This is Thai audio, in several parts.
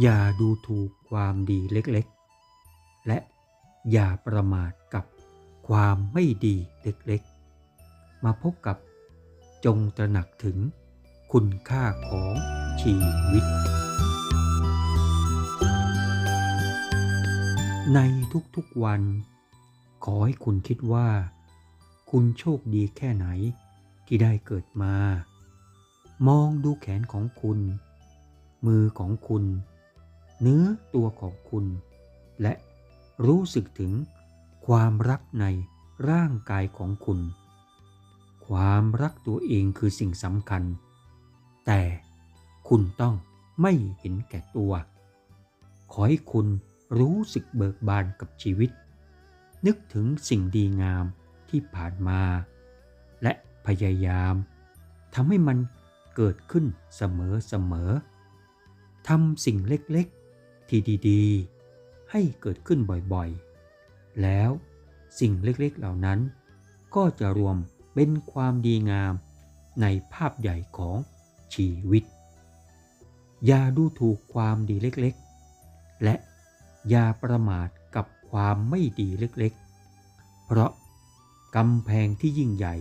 อย่าดูถูกความดีเล็กๆ และอย่าประมาทกับความไม่ดีเล็กๆ มาพบกับจงตระหนักถึงคุณค่าของชีวิต ในทุกๆวัน ขอให้คุณคิดว่า คุณโชคดีแค่ไหนที่ได้เกิดมา มองดูแขนของคุณ มือของคุณ เนื้อตัวของคุณ และรู้สึกถึงความรักในร่างกายของคุณ ความรักตัวเองคือสิ่งสำคัญ แต่คุณต้องไม่เห็นแก่ตัว ขอให้คุณรู้สึกเบิกบานกับชีวิต นึกถึงสิ่งดีงามที่ผ่านมา และพยายามทำให้มันเกิดขึ้นเสมอๆทำสิ่งเล็ก ที่ดีๆ ให้เกิดขึ้นบ่อยๆ แล้วสิ่งเล็กๆเหล่านั้น ก็จะรวมเป็นความดีงามในภาพใหญ่ของชีวิต อย่าดูถูกความดีเล็กๆ และอย่าประมาทกับความไม่ดีเล็กๆ เพราะกำแพงที่ยิ่งใหญ่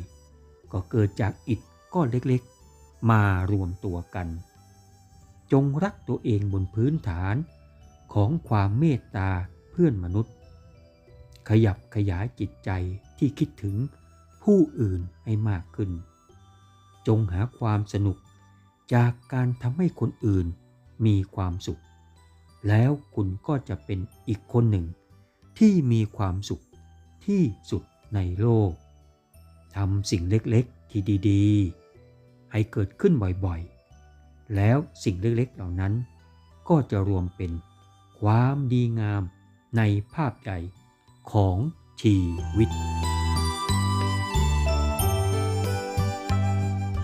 ก็เกิดจากอิฐก้อนเล็กๆ มารวมตัวกัน จงรักตัวเองบนพื้นฐาน ของความเมตตาเพื่อนมนุษย์ ขยับขยายจิตใจที่คิดถึงผู้อื่นให้มากขึ้น จงหาความสนุกจากการทำให้คนอื่นมีความสุข แล้วคุณก็จะเป็นอีกคนหนึ่ง ที่มีความสุขที่สุดในโลกทำสิ่งเล็กๆ ที่ดีๆ ให้เกิดขึ้นบ่อยๆ แล้วสิ่งเล็กๆ เหล่านั้นก็จะรวมเป็น ความดีงามในภาพใหญ่ของชีวิต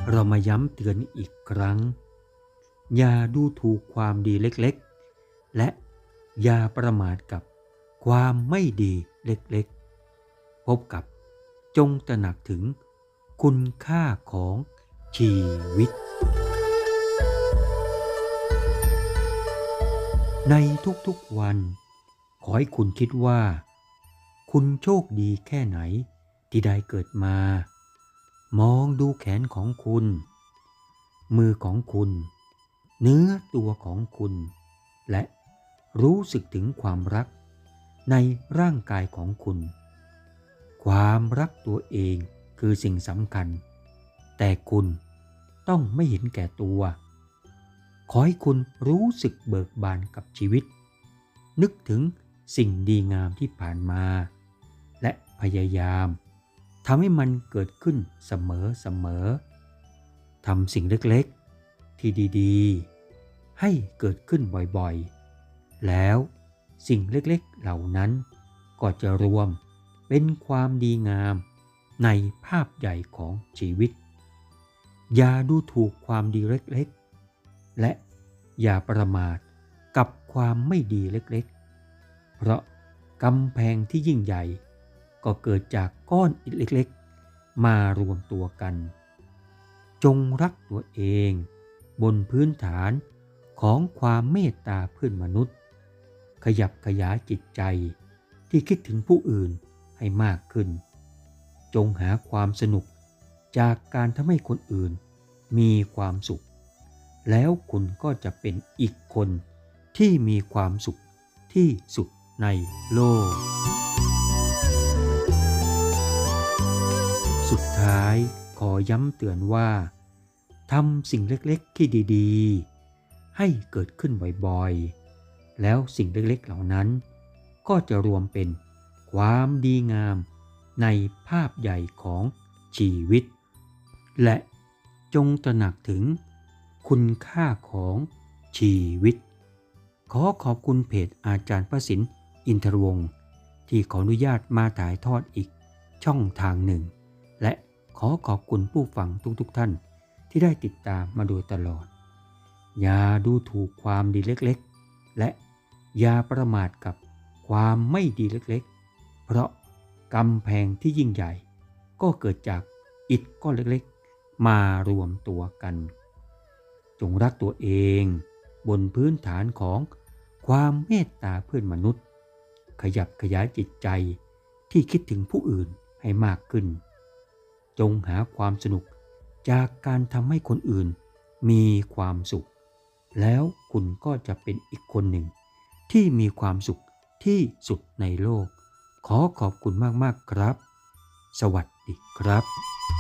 เรามาย้ำเตือนอีกครั้ง อย่าดูถูกความดีเล็กๆ และอย่าประมาทกับความไม่ดีเล็กๆ พบกับจงตระหนักถึงคุณค่าของชีวิต ในทุกๆวัน ขอให้คุณคิดว่า คุณโชคดีแค่ไหนที่ได้เกิดมา มองดูแขนของคุณ มือของคุณ เนื้อตัวของคุณ และรู้สึกถึงความรักในร่างกายของคุณ ความรักตัวเองคือสิ่งสำคัญ แต่คุณต้องไม่เห็นแก่ตัว ขอให้คุณรู้สึกเบิกบานกับชีวิต นึกถึงสิ่งดีงามที่ผ่านมา และพยายามทำให้มันเกิดขึ้นเสมอเสมอทำสิ่งเล็กๆ ที่ดีๆ ให้เกิดขึ้นบ่อยๆ แล้วสิ่งเล็กๆเหล่านั้น ก็จะรวมเป็นความดีงามในภาพใหญ่ของชีวิต อย่าดูถูกความดีเล็กๆ และอย่าประมาทกับความไม่ดีเล็กๆ เพราะกำแพงที่ยิ่งใหญ่ ก็เกิดจากก้อนอิฐเล็กๆ มารวมตัวกัน จงรักตัวเอง บนพื้นฐานของความเมตตาเพื่อนมนุษย์ ขยับขยายจิตใจที่คิดถึงผู้อื่นให้มากขึ้น จงหาความสนุกจากการทำให้คนอื่นมีความสุข แล้วคุณก็จะเป็นอีกคนที่มีความสุขที่สุดในโลก สุดท้ายขอย้ำเตือนว่าทำสิ่งเล็กๆที่ดีๆ ให้เกิดขึ้นบ่อยๆ แล้วสิ่งเล็กๆเหล่านั้น ก็จะรวมเป็นความดีงามในภาพใหญ่ของชีวิต และจงตระหนักถึง คุณค่าของชีวิต ขอขอบคุณเพจอาจารย์ประสินอินทรวงศ์ที่ขออนุญาตมาถ่ายทอดอีกช่องทางหนึ่ง และขอขอบคุณผู้ฟังทุกๆทท่านที่ได้ติดตามมาโดยตลอด อย่าดูถูกความดีเล็กๆ และอย่าประมาทกับความไม่ดีเล็กๆ เพราะกำแพงที่ยิ่งใหญ่ ก็เกิดจากอิฐก้อนเล็กๆ มารวมตัวกัน จงรักตัวเอง บนพื้นฐานของความเมตตาเพื่อนมนุษย์ ขยับขยายจิตใจที่คิดถึงผู้อื่นให้มากขึ้น จงหาความสนุกจากการทำให้คนอื่นมีความสุข แล้วคุณก็จะเป็นอีกคนหนึ่ง ที่มีความสุขที่สุดในโลก ขอขอบคุณมาก ๆ ครับ สวัสดีครับ